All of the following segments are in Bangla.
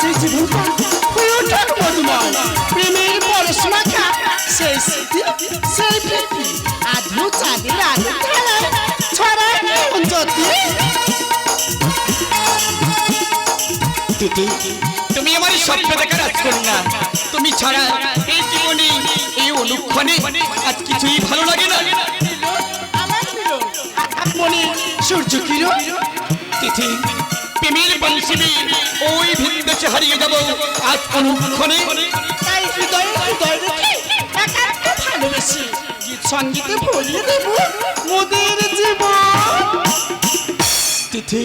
যে জীবনটা হয়ে ওঠার মধুময় প্রেমের পরশ মাখা সেই স্মৃতি সেই প্রীতি আধু চাঁদের আলো খেলায় ছড়ায় জ্যোতি। তুমি আমার স্বপ্ন দেখার রাজকন্যা। তুমি ছাড়া এই জীবনে এই অনুক্ষণে আজ কিছুই ভালো লাগে না। মনে সূর্য কিরণ? তিথি প্রেমের বংশী ওই ভিন্দেশে হারিয়ে যাব। আজ অনুক্ষণে। তাই হৃদয়ে সঙ্গীতে ভরিয়ে দেব মোদের জীবন। তিথি।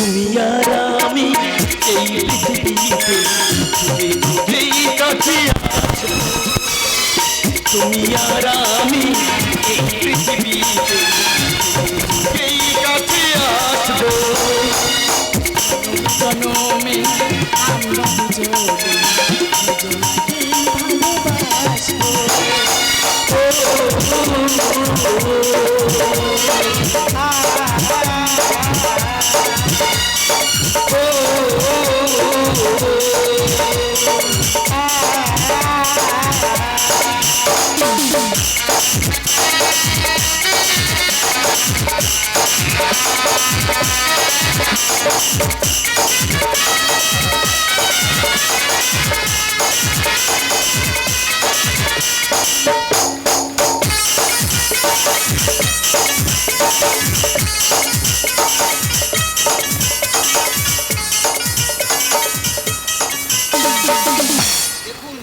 তুমি আর আমি এই কাছে তুমি আর আমি এই দেখুন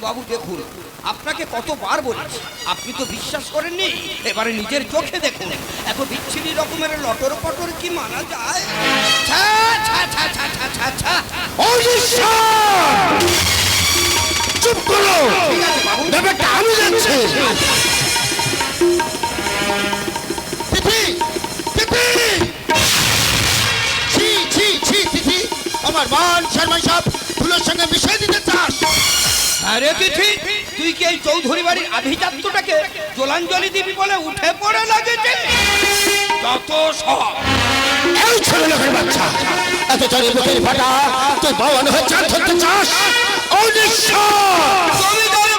বাবু দেখুন আপনাকে কতবার বলেছি আপনি তো বিশ্বাস করেননি এবারে নিজের চোখে দেখুন। এত বিচ্ছিরি রকমের লটর পটর কি মানা যায়। চুপ করো। ব্যাপারটা আমি যাচ্ছি আমার মান শর্মা সব ফুলের সঙ্গে মিশিয়ে দিতে চাস। আরে পিঠি তুই কি এই চৌধুরী বাড়ির আভিজাত্যটাকে জলাঞ্জলি দিবি বলে উঠে পড়ে লাগেছে? যত সব এই ছেলে লোকের বাচ্চা এত চলে বুকের ফাটা তুই বাবান হয়ে চার ধরতে চাস? অনিশ্চয়! জমিদার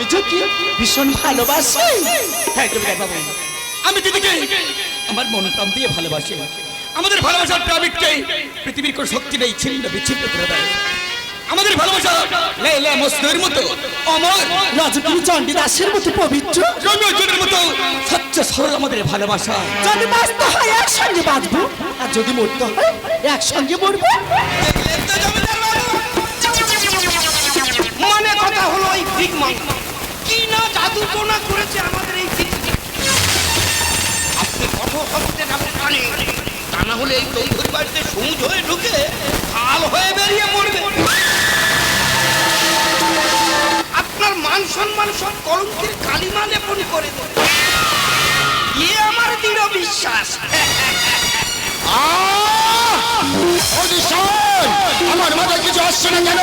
আমি যদি ভীষণ ভালোবাসি। হ্যাঁ বাবু। আমি দিদিকে। আমার মন প্রাণ দিয়ে ভালোবাসি। আমাদের ভালোবাসার প্রামিককে পৃথিবীর কোন শক্তি নেই ছিন্ন বিচ্ছিন্ন করে দেয়। আমাদের ভালোবাসা লেলা মসনুর মতো অমর রাজগুরু চণ্ডীদাসের মতো পবিত্র। রঞ্জনের মতো স্বচ্ছ সরল আমাদের ভালোবাসা। যদি বাঁচতে হয় একসঙ্গে বাঁচবো। আর যদি মরতে হয় একসঙ্গে মরবো। না করেছে আমাদের এই আপনি কঠোর হস্তে না কানে তা না হলে এই চৌধুরী বাড়িতে সবুজ হয়ে ঢুকে হাল হয়ে বেরিয়ে পড়বে। আপনার মান সম্মান সব কলঙ্কের কালিমা লেপন করে দেবে। ইয়ে আমার দৃঢ় বিশ্বাস। আহ! আমার মাথায় কিছু আসছে না কেন?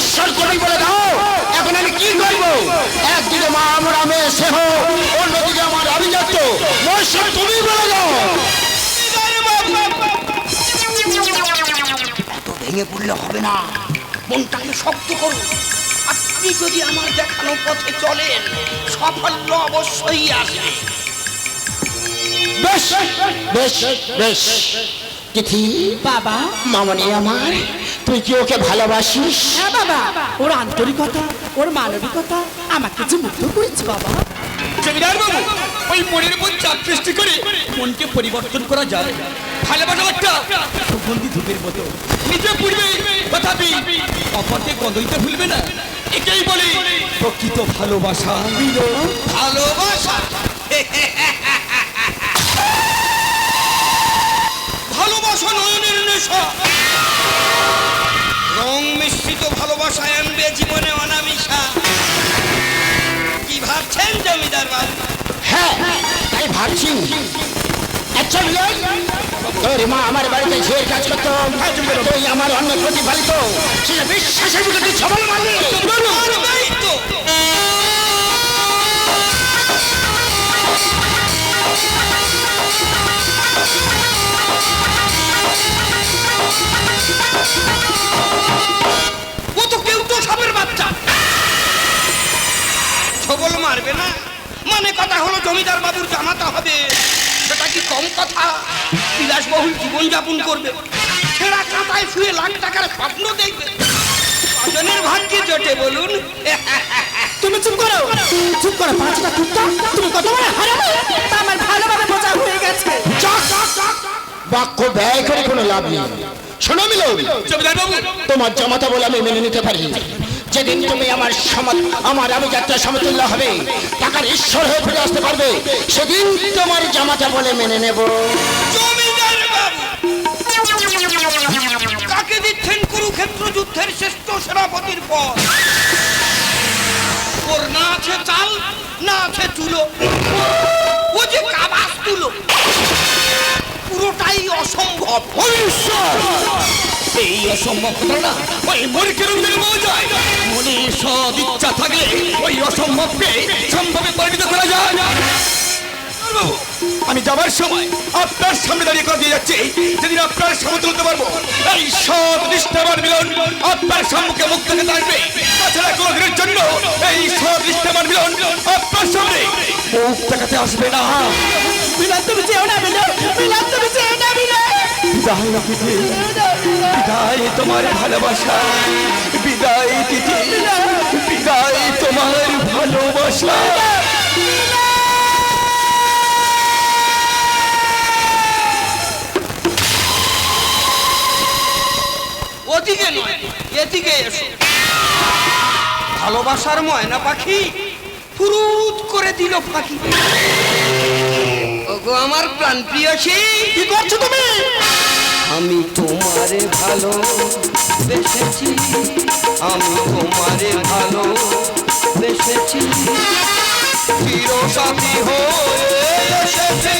ঈশ্বর কবি বলে দাও, এখন আমি কি করব? একদিকে মা আমার আমি সেহ অন্যদিকে আমার আভিজাত্য। মহেশ্বর তুমি বলে দাও। ভেঙে পড়লে হবে না। মনটাকে শক্ত করুন আপনি যদি আমার দেখানো পথে চলেন সাফল্য অবশ্যই আসবে। বেশ বেশ বেশ। তিথি। বাবা। মামনি আমার তুই কি ওকে ভালোবাসিস? হ্যাঁ বাবা। ওর আন্তরিকতা ওর মানবিকতা আমাকে যে মুগ্ধ করেছে বাবা। জমিদার বাবু ওই মনের উপর চাপ সৃষ্টি করে মনকে পরিবর্তন করা যায়। ভালোবাসা একটা সুগন্ধি ধূপের মতো। নিজে পুড়বে তথাপি অপরকে কদইতে ভুলবে না। একেই বলি প্রকৃত ভালোবাসা। ভালোবাসা। ভালোবাসা নয়নের নেশা। রং মিশ্রিত ভালোবাসা আনবে জীবনে অনামিশা। কি ভাবছেন জমিদার বাবু? হ্যাঁ তাই ভাবছি। আচ্ছা তোর মা আমার বাড়িতে যে কাজ করতো তুই আমার অন্য প্রতিফলিত সেটা বিশ্বাসের তুই সবল মারলি ও তো কেউ তো সাপের বাচ্চা। ছবল মারবে না? মানে কথা হলো জমিদার বাবুর জামাতা হবে। সেটা কি কম কথা? বিলাসবহুল জীবনযাপন করবে। ছেঁড়া কাঁথায় শুয়ে লাখ টাকার স্বপ্ন দেখবে। কজনের ভাগ্যে জোটে বলুন। তুমি চুপ করো। চুপ করো পাঁচটা কুত্তা তুমি কত বড় হারামি তা আমার ভালোভাবে বোঝা হয়ে গেছে। বাক্য ব্যয় করে কোনো লাভ নেই। শোনো মিলো তোমার জামাতা বলে আমি মেনে নিতে পারি। যেদিন তুমি আমার আমার আমি যাত্রা সমতুল্য হবে, টাকার ঈশ্বর হয়ে ফিরে আসতে পারবে, সেদিন তোমার জামাতা বলে মেনে নেব। কাকে দিচ্ছেন কুরুক্ষেত্র যুদ্ধের শ্রেষ্ঠ সেনাপতির পদ? ওর না আছে চাল, না আছে চুলো। ও যে কাবাস তুলো। পুরোটাই অসম্ভব। এই অসম্ভব ঘটনা ওই মরিকের উন্দের মজায় মনে সদ ইচ্ছা থাকলে ওই অসম্ভবকে সম্ভবে পরিণত করা যায়। বাবু, আমি যাবার সময় আপনার সামনে দাঁড়িয়ে কথা দিয়ে যাচ্ছি। যেদিন আপনার সামনে তুলতে পারব এই সব নিষ্ঠাবার মিলন আপনার সম্মুখে মুখ থেকে দাঁড়বে তাছাড়া কোনো দিনের জন্য এই সব নিষ্ঠাবার মিলন আপনার সামনে মুখ দেখাতে আসবে না। মিলাদ তুমি যেও না মিলাদ মিলাদ তুমি না মিলাদ বিদায় তিথি বিদায় তোমার ভালোবাসা বিদায় তিথি বিদায় তোমার ভালোবাসা। ওদিকে নয় এদিকে এসো। ভালোবাসার ময়না পাখি ফুরুত করে দিল পাখি। ওগো আমার প্রাণ প্রিয়সী কি করছ তুমি? আমি তোমারে ভালো বেসেছি আমি তোমারে ভালো বেসেছি চির সাথী হয়ে এসেছি।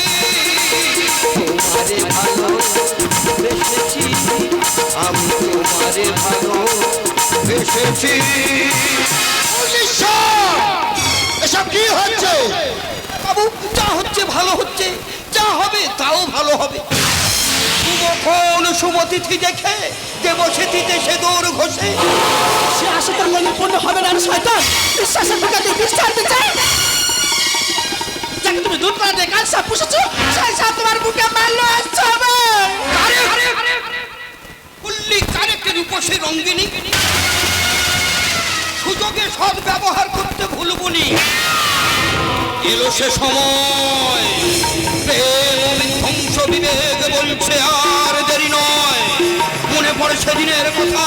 তোমারে ভালো বেসেছি আমি তোমারে ভালো বেসেছি এসব কি হচ্ছে? বাবু যা হচ্ছে ভালো হচ্ছে। যা হবে তাও ভালো হবে। শুভক্ষণ শুভতিথি দেখে দেবসেতিতে সে দৌড় ঘষে। সে আশা তোর মনে পূর্ণ হবে না শয়তান? বিশ্বাসের টাকাতে বিশ্বাস দিতে যাকে তুমি দুধ পাড়া দিয়ে কাল সাপ পুষেছো? সেই সাপ তোমার বুকে মারলো আসছে আমার আরে আরে কুল্লি কারেক্টে রূপসী রঙ্গিনী। সুযোগে সৎ ব্যবহার করতে ভুলবনি। এলো সে সময়। প্রেম ধ্বংস বিবেক বলছে আর দেরি নয়। মনে পড়ে সেদিনের কথা।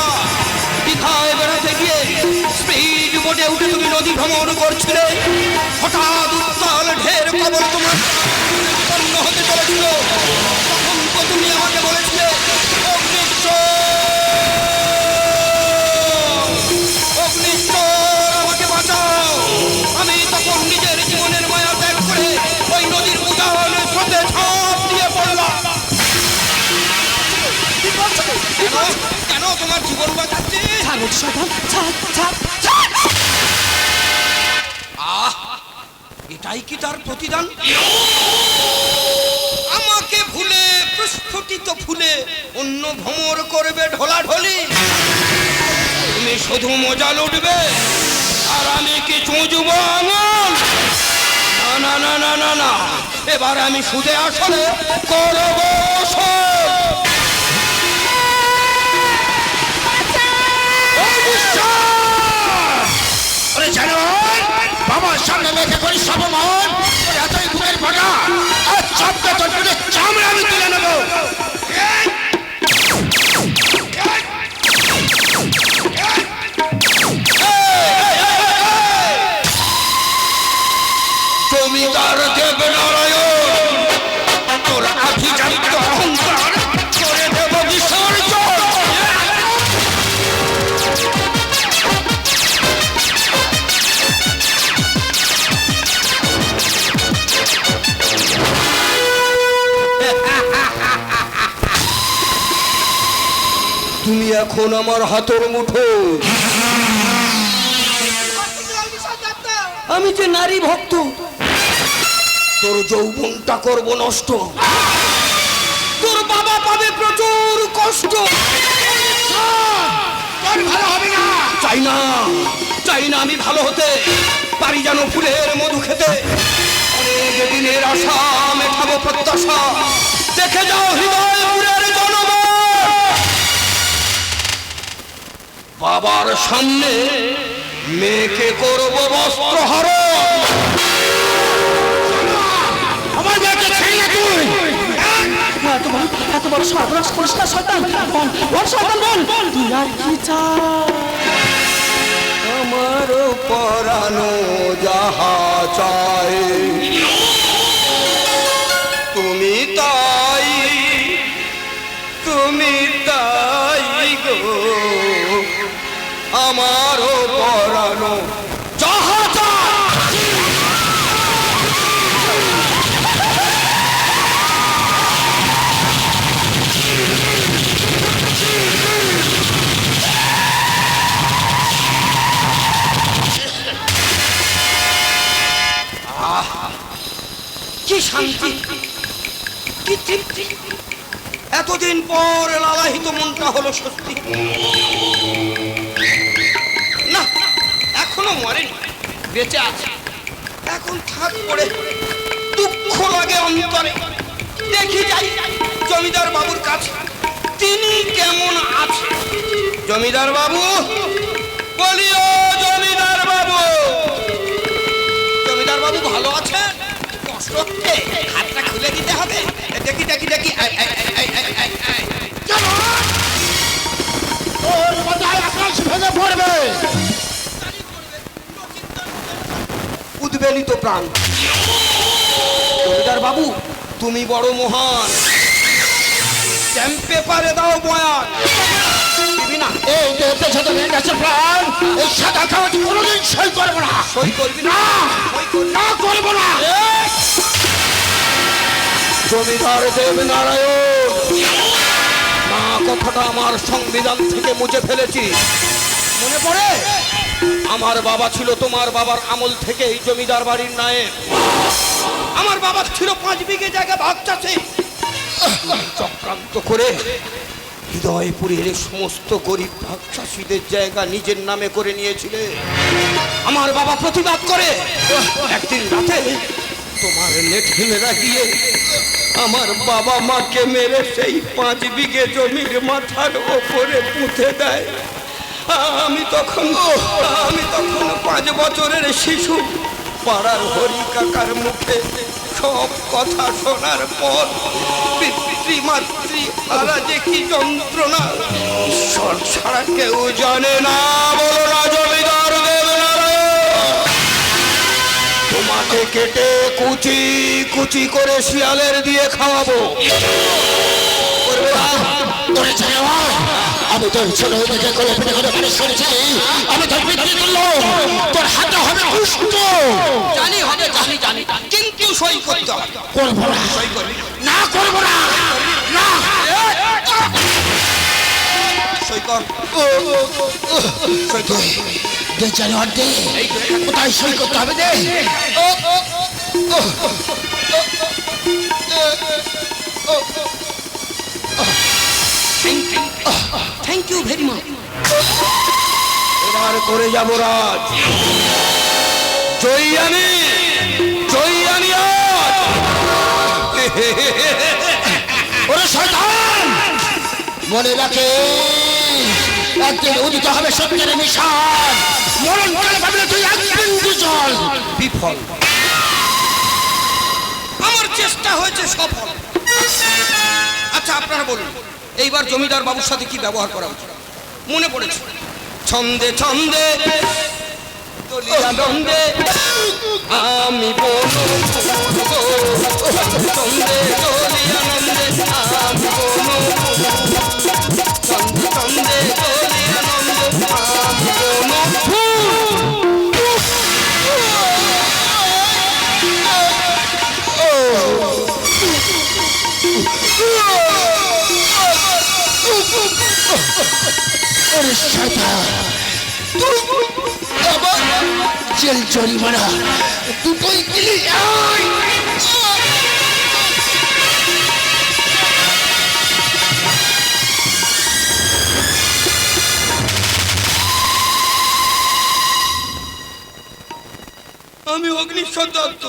দীঘায় বেড়াতে গিয়ে স্পিড বোটে উঠে তুমি নদী ভ্রমণ করছিলে। হঠাৎ উত্তাল তোমার উৎপন্ন হতে চলেছিল। তখন তো তুমি আমাকে বলেছিলে আমাকে বাঁচাও। আমি তখন নিজের জীবনের মায়া ত্যাগ করে ওই নদীর উদাহরণের স্রোতে ঝাঁপ দিয়ে পড়লাম? কেন? তোমার জীবন বাঁচাচ্ছে? ছাড় ছাড় ছাড় ছাড়। এটাই কি তার প্রতিদান? আমাকে ভুলে, প্রস্ফুটিত ফুলে অন্য ভ্রমর করবে ঢোলা ঢোলি তুমি শুধু মজা লুটবে, আর আমি কি চুঁজব আঙুল? না না না না না এবার আমি সুদে আসলে করব বাবার সামনে লেখা করি সবমন এতই বুকের ফাটা আর সবটা তোর চামড়া আমি তুলে নেব। তুমি এখন আমার হাতের মুঠো। আমি যে নারী ভক্ত তোর যৌবনটা করব নষ্ট। তোর বাবা পাবে প্রচুর কষ্ট। ভালো হবে না। চাই না চাই না আমি ভালো হতে পারি যেন ফুলের মধু খেতে। অনেক দিনের আশা মেটাবো প্রত্যাশা। দেখে যাও হৃদয় পুরের বাবার সামনে মেয়েকে করব আমার মেয়েকে ছেড়ে না তুই। এত বড় সর্বনাশ করিস না শয়তান। বল বল শয়তান বল। তুই আর কি আমার পরানো যাহা চাই। শান্তি। কি তৃপ্তি? এতদিন পর লালাহিত মনটা হলো সত্যি। না, এখনও মরেনি। বেঁচে আছে। এখন থাক পড়ে। দুঃখ লাগে অন্তরে। দেখি যাই জমিদার বাবুর কাছে। তিনি কেমন আছে? জমিদার বাবু, বলিও হাতটা খুলে দিতে হবে? দেখি দেখি দেখি। মাথায় আকাশ ভেঙে পড়বে। উদ্বেলিত প্রাণ। জমিদার বাবু তুমি বড় মহান। স্ট্যাম্প পেপারে দাও বয়ান। এই গেছে প্রাণ এই সাদা কাগজ কোনোদিন সই করব না। সই করবি না? করব না। জমিদার দেব নারায়ণ না কথাটা আমার সংবিধান থেকে মুছে ফেলেছি। মনে পড়ে? আমার বাবা ছিল তোমার বাবার আমল থেকে এই জমিদার বাড়ির নায়েব আমার বাবা ছিল পাঁচ বিঘে জায়গা ভাগ চাষে। চক্রান্ত করে হৃদয়পুরের এই সমস্ত গরিব ভাগ চাষিদের জায়গা নিজের নামে করে নিয়েছিলে। আমার বাবা প্রতিবাদ করে একদিন রাতে তোমার লেঠিমেরা গিয়ে আমার বাবা মাকে মেরে সেই পাঁচ বিঘে জমির মাথার ওপরে পুঁতে দেয়। আমি তখন আমি তখন পাঁচ বছরের শিশু। পাড়ার হরি কাকার মুখে সব কথা শোনার পর পিতৃমাতৃ তারা যে কি যন্ত্রণা, ঈশ্বর ছাড়া কেউ জানে না। বলো না তোমাকে কেটে কুচি কুচি করে শিয়ালের দিয়ে খাওয়াবো। আমি তোর ছোট থেকে করে পেটে করে মানুষ করেছি। আমি তোর তুল্য তোর হাতে হবে পুষ্ট জানি হবে জানি জানি কিন্তু সই করতে হবে। করব না। সই করবি না। করব না। না। সই কর। সই কর। দে জানোয়ার দে কোথায় সই করতে হবে দে থ্যাংক ইউ ভেরি মাচ এবার করে যাব রাজ। জয়ী আমি জয়ী আমি ওরে শয়তান! মনে রাখে একদিন উদিত হবে সত্যের নিশান। মরণ কালে ভাবলে তুই এক বিন্দু জল বিফল। আমার চেষ্টা হয়েছে সফল। আচ্ছা আপনারা বলুন, এইবার জমিদার বাবুর সাথে কি ব্যবহার করা উচিত? মনে পড়েছে? ছন্দে ছন্দে ছন্দে আমি বলো ছন্দে চলি আমি জেল জরিমানা। দুটোই দিলি! আমি অগ্নিশ্বর দত্ত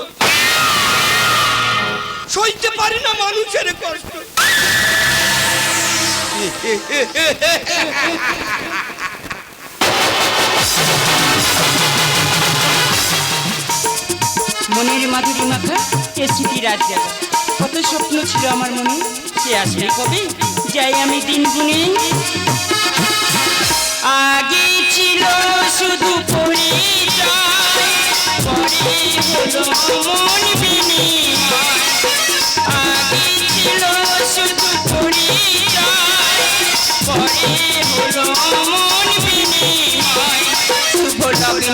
সইতে পারি না মানুষের কষ্ট। মনের মাধুরী মাখা এ স্মৃতি রাত জাগা কত স্বপ্ন ছিল আমার মনে, সে আসবে কবে? যাই আমি দিন গুনে। আগে ছিল শুধু পরিচয়, পরে হলো মন বিনিময়।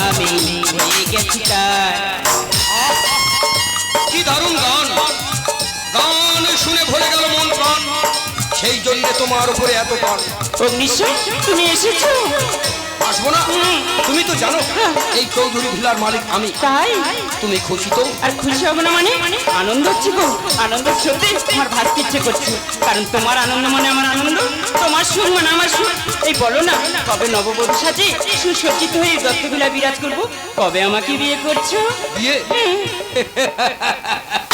আমি হয়ে গেছি তারা সেই তোমার উপরে এত টান অগ্নিশ্বর তুমি এসেছ? আসব না? তুমি তো জানো এই চৌধুরী ভিলার মালিক আমি। তাই? তুমি খুশি তো? আর খুশি হব না মানে? আনন্দ হচ্ছে গো আনন্দ চলতে আমার ভাবতে ইচ্ছে করছে। কারণ তোমার আনন্দ মানে আমার আনন্দ তোমার সুর মানে আমার সুর। এই বলো না কবে নববধূ সাজে সুসজ্জিত হয়ে দত্তবিলা বিরাজ করব? কবে আমাকে বিয়ে করছ? বিয়ে?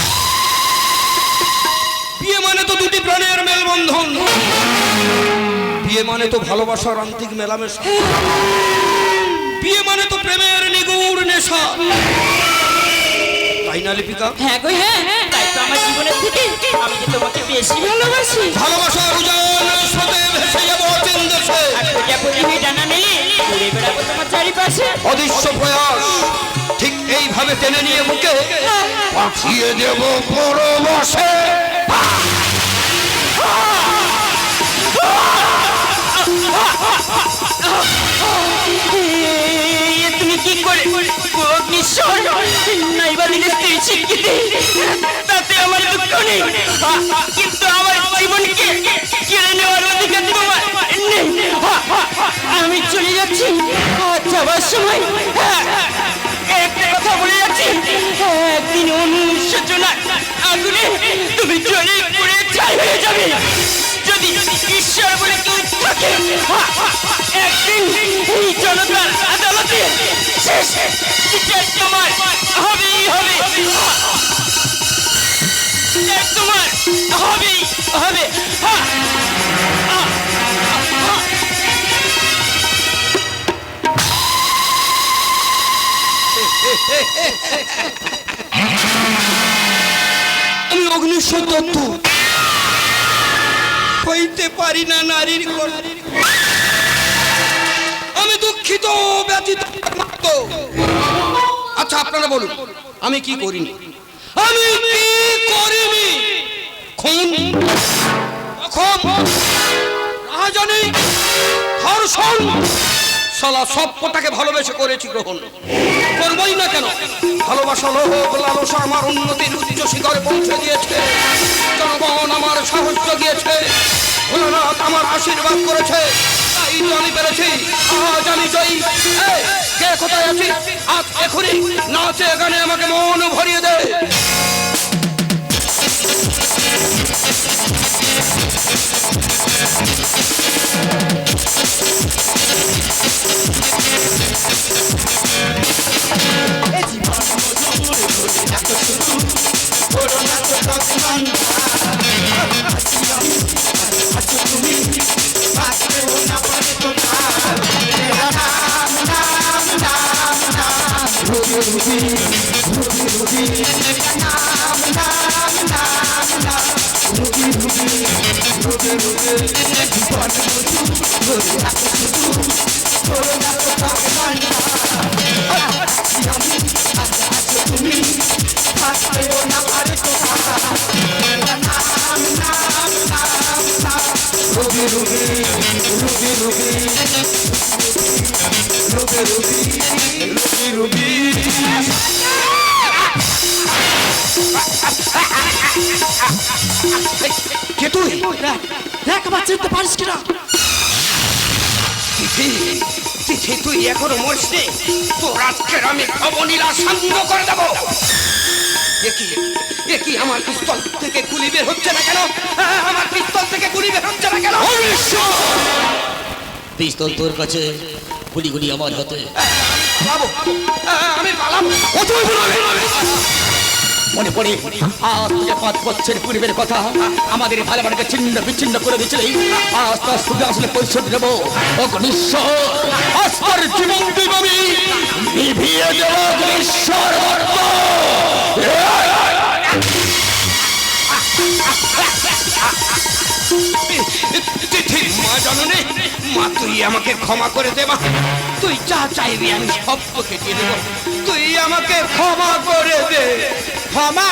দুটি প্রাণের মেলবন্ধন। বিয়ে মানে তো ভালোবাসার আন্তিক মেলামেশা। বিয়ে মানে তো প্রেমের নিগুড় নেশা। তাই না লিপিকা? হ্যাঁ গো হ্যাঁ তাই তো আমার জীবনের থেকে আমি যে তোমাকে বেশি ভালোবাসি। ভালোবাসার উজান স্রোতে ভেসে যাব দেশে। আর প্রজাপতি হয়ে ডানা মেলে ঘুরে বেড়াবো তোমার চারিপাশে। অদৃশ্য প্রয়াস ঠিক এইভাবে টেনে নিয়ে বুকে পাঠিয়ে দেব পরবশে। এ তুমি কি করে? অগ্নিশ্বর নাইবা দিলে স্ত্রী স্বীকৃতি তাতে আমার দুঃখ নেই। কিন্তু আমার জীবনকে কেড়ে নেওয়ার অধিকার তোমার আমি চলে যাচ্ছি। যাবার সময়। একদিন এই জনতার আদালতে শেষ তোমার হবেই হবে। তোমার হবেই হবে। আমি অগ্নিশ্বর দত্ত হইতে পারি না নারীর কষ্ট। দুঃখিত ব্যথিত আচ্ছা আপনারা বলুন, আমি কি করিনি? আমি কি করিনি? খুন? রাজানি ধর্ষণ? সালা সভ্যটাকে ভালোবেসে করেছি গ্রহণ। করবই না কেন? ভালোবাসা লোক লালসা আমার উন্নতির উচ্চ শিখরে পৌঁছে দিয়েছে জনগণ আমার সাহস জগিয়েছে ভোলানাথ আমার আশীর্বাদ করেছে। এই আমি পেরেছি। আজ আমি জয়ী কে কোথায় আছি? আজ এখনই নাচে গানে আমাকে মন ভরিয়ে দে। Thank তুই? এখনও মরছিস তোর আজকের আমি অবনীলা শান্ত করে আমার পিস্তল থেকে গুলি হচ্ছে না কেন? হ্যাঁ, আমার পিস্তল থেকে গুলি হচ্ছে না কেন? পিস্তল তোর কাছে গুলি গুলি আমার হাতে হ্যাঁ, মনে পড়ে আজ থেকে পাঁচ বছর পূর্বের কথা আমাদের ভালোবাসাকে ছিন্ন বিচ্ছিন্ন করে দিয়েছিলি আজ তার সুদে আসলে পরিশোধ দেবো অগ্নিশ্বর জীবন দিব মা জননী মা তুই আমাকে ক্ষমা করে দে মা। তুই যা চাইবি আমি সব তোকে দিয়ে দেবো। তুই আমাকে ক্ষমা করে দে। ক্ষমা!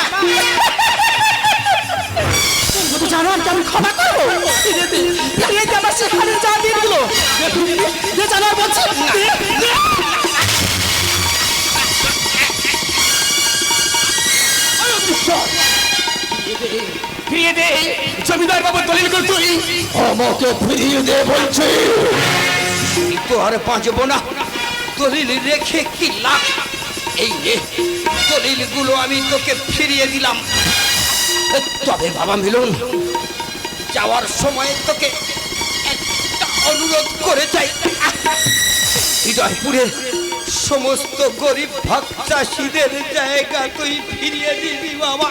জানো আমি কেমন ক্ষমা করব? আমার সেখানে যা দিয়ে দিল। জানো বলছি। ফিরিয়ে দে জমিদার বাবু দলিল কর তুই আমাকে ফিরিয়ে দে বলছি। তো আর বাঁচবো না। দলিল রেখে কি লাভ? এই রে দলিলগুলো আমি তোকে ফিরিয়ে দিলাম। তবে বাবা মিলন যাওয়ার সময় তোকে একটা অনুরোধ করে যাই। হৃদয়পুরের সমস্ত গরিব ভক্ত চাষিদের জায়গা তুই ফিরিয়ে দিবি বাবা।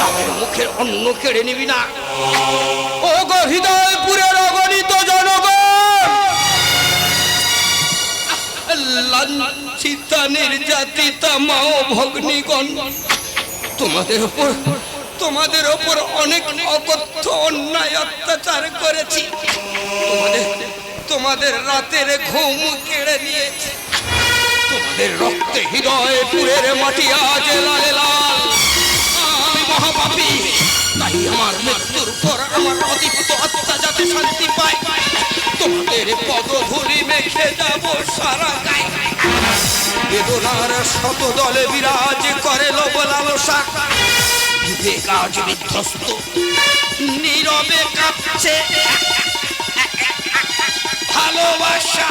তাদের মুখের অন্ন কেড়ে নিবি না। ও গো হৃদয়পুরের অগণিত জনগণ! লাঞ্ছিতা নির্যাতিতা মা ও ভগ্নিগণ তোমাদের ওপর তোমাদের ওপর অনেক অকথ্য অন্যায় অত্যাচার করেছি। তোমাদের তোমাদের রাতের ঘুম কেড়ে নিয়েছে। তোমাদের রক্তে হৃদয়পুরের মাটি আজ লালে লাল। মহাপাপী। তাই আমার মৃত্যুর পর আমার অদীপ্ত আত্মা যাতে শান্তি পায়, তোমাদের পদধূলি মেখে যাব সারা গায়ে। বেদনার শত দলে বিরাজ করে লোভ লালসা। বিবেক আজ বিধ্বস্ত, নীরবে কাঁপছে। ভালোবাসা